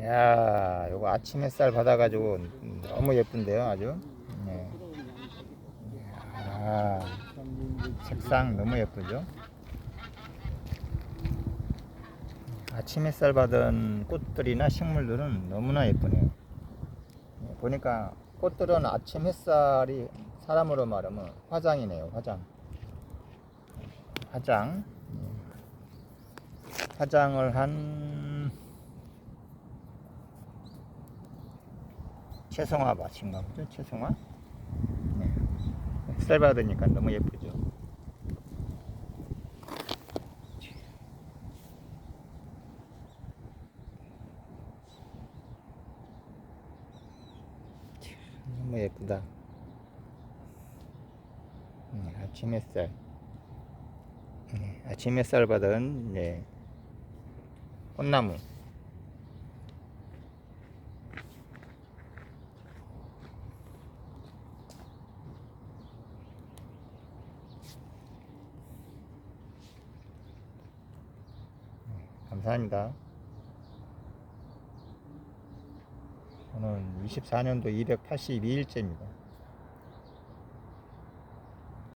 야, 요거 아침 햇살 받아가지고 너무 예쁜데요, 아주. 네. 야, 색상 너무 예쁘죠? 아침 햇살 받은 꽃들이나 식물들은 너무나 예쁘네요. 네, 보니까 꽃들은 아침 햇살이 사람으로 말하면 화장이네요, 화장. 화장. 화장을 한 채송화 밭인가 보죠? 채송화? 네. 햇살 받으니까 너무 예쁘죠? 너무 예쁘다. 네, 아침 햇살. 네, 아침 햇살 받은 네, 꽃나무. 감사합니다. 저는 24년도 282일째입니다.